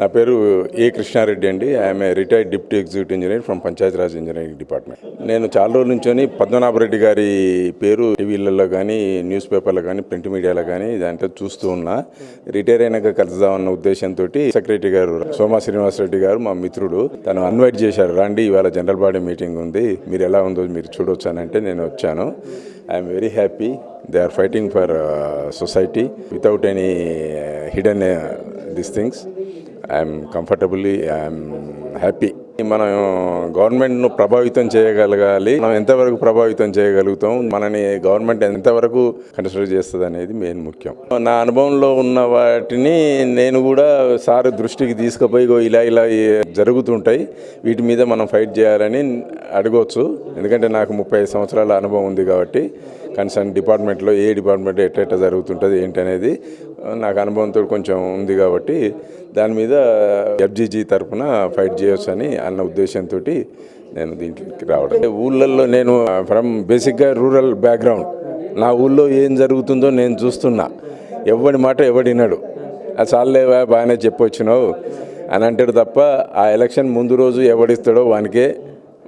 నా పేరు ఏ కృష్ణారెడ్డి అండి. I'm a retired deputy executive engineer from Panchayati Raj engineering department. నేను చాలా రోజుల నుంచొని పద్మనాభరెడ్డి గారి పేరు టీవీలలో కానీ న్యూస్ పేపర్లో కానీ ప్రింట్ మీడియాలో కానీ దాంట్లో చూస్తూ ఉన్నా. రిటైర్ అయినాక కలుద్దామన్న ఉద్దేశంతో సెక్రటరీ గారు సోమా శ్రీనివాసరెడ్డి గారు మా మిత్రుడు. తను అన్వైట్ చేశారు రండి ఇవాళ జనరల్ బాడీ మీటింగ్ ఉంది. మీరు ఎలా ఉందో మీరు చూడొచ్చు అంటే నేను వచ్చాను. I'm very happy. They are fighting for society without any hidden this things. I'm comfortably I'm happy. మనం గవర్నమెంట్ను ప్రభావితం చేయగలగాలి. మనం ఎంతవరకు ప్రభావితం చేయగలుగుతాం? మనని గవర్నమెంట్ ఎంతవరకు కన్సిడర్ చేస్తుంది అనేది మెయిన్ ముఖ్యం. నా అనుభవంలో ఉన్న వాటిని నేను కూడా సార్ దృష్టికి తీసుకుపోయి ఇలా ఇలా జరుగుతుంటాయి. వీటి మీద మనం ఫైట్ చేయాలని అడగవచ్చు ఎందుకంటే నాకు ముప్పై సంవత్సరాల అనుభవం ఉంది కాబట్టి కన్సర్న్ డిపార్ట్మెంట్లో ఏ డిపార్ట్మెంట్ ఎట్ట జరుగుతుంటుంది ఏంటనేది నాకు అనుభవంతో కొంచెం ఉంది కాబట్టి దాని మీద ఎఫ్జీజీ తరఫున ఫైట్ చేయొచ్చు అని అన్న ఉద్దేశంతో నేను దీంట్లోకి రావడం. ఊళ్ళల్లో నేను ఫ్రమ్ బేసిక్గా రూరల్ బ్యాక్గ్రౌండ్ నా ఊళ్ళో ఏం జరుగుతుందో నేను చూస్తున్నా. ఎవడి మాట ఎవడినాడు అది చాలేవా బాగానే చెప్పొచ్చినావు. అని అంటాడు తప్ప ఆ ఎలక్షన్ ముందు రోజు ఎవడిస్తాడో వానికే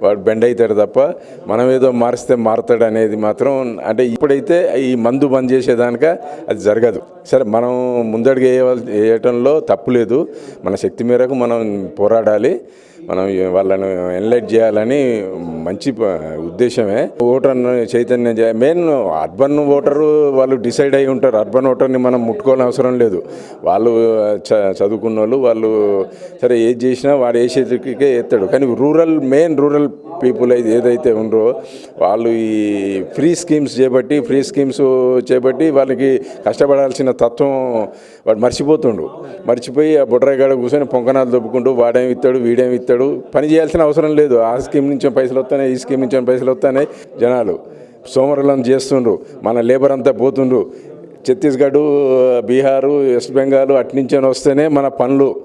వాడు బెండ్ అవుతాడు తప్ప మనం ఏదో మారిస్తే మారుతాడు అనేది మాత్రం అంటే ఇప్పుడైతే ఈ మందు బంద్ చేసేదానిక అది జరగదు. సరే మనం ముందడుగు వేయవల్ వేయటంలో తప్పు లేదు. మన శక్తి మేరకు మనం పోరాడాలి. మనం వాళ్ళను ఎన్లైట్ చేయాలని మంచి ఉద్దేశమే. ఓటర్ను చైతన్యం చేయాలి మెయిన్ అర్బన్ ఓటరు వాళ్ళు డిసైడ్ అయి ఉంటారు. అర్బన్ ఓటర్ని మనం ముట్టుకోవాలని అవసరం లేదు. వాళ్ళు చ చదువుకున్న వాళ్ళు వాళ్ళు సరే ఏది చేసినా వాడు వేసేదికే ఎత్తాడు. కానీ రూరల్ మెయిన్ రూరల్ పీపుల్ అయితే ఏదైతే ఉండరో వాళ్ళు ఈ ఫ్రీ స్కీమ్స్ చేపట్టి ఫ్రీ స్కీమ్స్ చేపట్టి వాళ్ళకి కష్టపడాల్సిన తత్వం వాడు మర్చిపోతుండు. మర్చిపోయి ఆ బుడ్రాయిగాడ కూర్చొని పొంకనాలు దొబ్బుకుంటూ వాడేమి ఇస్తాడు వీడేమి ఇస్తాడు పని చేయాల్సిన అవసరం లేదు. ఆ స్కీమ్ నుంచి పైసలు వస్తాయి ఈ స్కీమ్ నుంచి పైసలు వస్తాయి జనాలు సోమరులను చేస్తుండ్రు. మన లేబర్ అంతా పోతుండ్రు. ఛత్తీస్గఢ్ బీహారు వెస్ట్ బెంగాల్ అట్నుంచి వస్తేనే మన పనులు.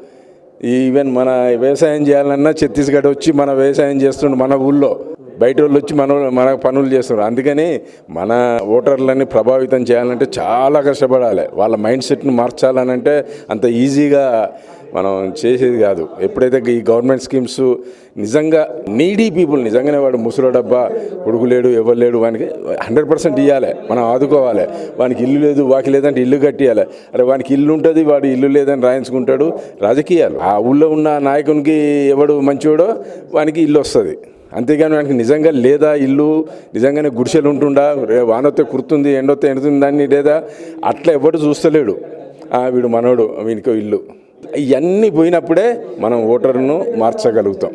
ఈవెన్ మన వ్యవసాయం చేయాలన్నా ఛత్తీస్గఢ్ వచ్చి మన వ్యవసాయం చేస్తుండ్రు మన ఊళ్ళో. బయట వాళ్ళు వచ్చి మన మన పనులు చేస్తున్నారు. అందుకని మన ఓటర్లని ప్రభావితం చేయాలంటే చాలా కష్టపడాలి. వాళ్ళ మైండ్ సెట్ని మార్చాలనంటే అంత ఈజీగా మనం చేసేది కాదు. ఎప్పుడైతే ఈ గవర్నమెంట్ స్కీమ్స్ నిజంగా నీడీ పీపుల్ నిజంగానే వాడు ముసలో డబ్బా ఉడుకులేడు ఎవరు లేడు వానికి హండ్రెడ్ పర్సెంట్ ఇవ్వాలి మనం ఆదుకోవాలి. వానికి ఇల్లు లేదు వాకి లేదంటే ఇల్లు కట్టియాలి అరే వానికి ఇల్లు ఉంటుంది వాడు ఇల్లు లేదని రాయించుకుంటాడు రాజకీయాలు. ఆ ఊళ్ళో ఉన్న నాయకునికి ఎవడు మంచివాడో వానికి ఇల్లు వస్తుంది. అంతేగాని వానికి నిజంగా లేదా ఇల్లు నిజంగానే గుడిసెలు ఉంటుండా రే వానొత్తే కుర్తుంది ఎండొత్తే ఎండుతుంది దాన్ని లేదా? అట్లా ఎవడు చూస్తలేడు. ఆ, వీడు మనోడు వీనికి ఇల్లు. ఇవన్నీ పోయినప్పుడే మనం ఓటర్ను మార్చగలుగుతాం.